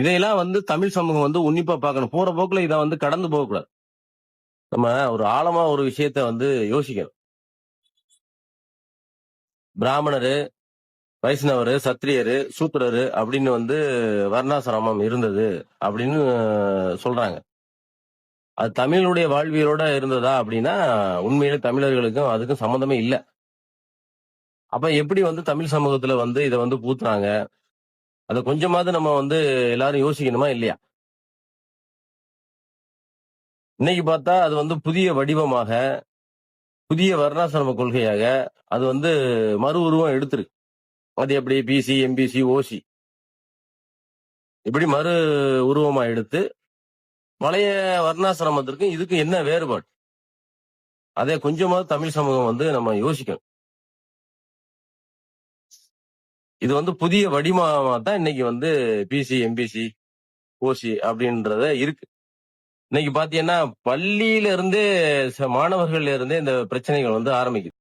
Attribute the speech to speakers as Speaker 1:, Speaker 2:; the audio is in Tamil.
Speaker 1: இதையெல்லாம் வந்து தமிழ் சமூகம் வந்து உன்னிப்பா பார்க்கணும். போற போக்குல இதை வந்து கடந்து போகக்கூடாது. நம்ம ஒரு ஆழமா ஒரு விஷயத்த வந்து யோசிக்கணும். பிராமணரு வைஷ்ணவரு சத்திரியரு சூத்திரரு அப்படின்னு வந்து வர்ணாசிரமம் இருந்தது அப்படின்னு சொல்றாங்க. அது தமிழுடைய வாழ்வியலோட இருந்ததா அப்படின்னா உண்மையிலே தமிழர்களுக்கும் அதுக்கும் சம்மந்தமே இல்லை. அப்ப எப்படி வந்து தமிழ் சமூகத்துல வந்து இதை வந்து பூத்துறாங்க அதை கொஞ்சமாவது நம்ம வந்து எல்லாரும் யோசிக்கணுமா இல்லையா? இன்னைக்கு பார்த்தா அது வந்து புதிய வடிவமாக புதிய வர்ணாசிரம கொள்கையாக அது வந்து மறு உருவம் எடுத்திருக்கு. அது எப்படி? பிசி எம்பிசி ஓசி இப்படி மறு உருவமா எடுத்து பழைய வர்ணாசிரமத்திற்கும் இதுக்கு என்ன வேறுபாடு? அதை கொஞ்சமாவது தமிழ் சமூகம் வந்து நம்ம யோசிக்கணும். இது வந்து புதிய வடிவமா தான் இன்னைக்கு வந்து பிசி எம்பிசி ஓசி அப்படின்றத இருக்கு. இன்னைக்கு பாத்தீங்கன்னா பள்ளியில இருந்தே மாணவர்கள் இருந்தே இந்த பிரச்சனைகள் வந்து ஆரம்பிக்குது.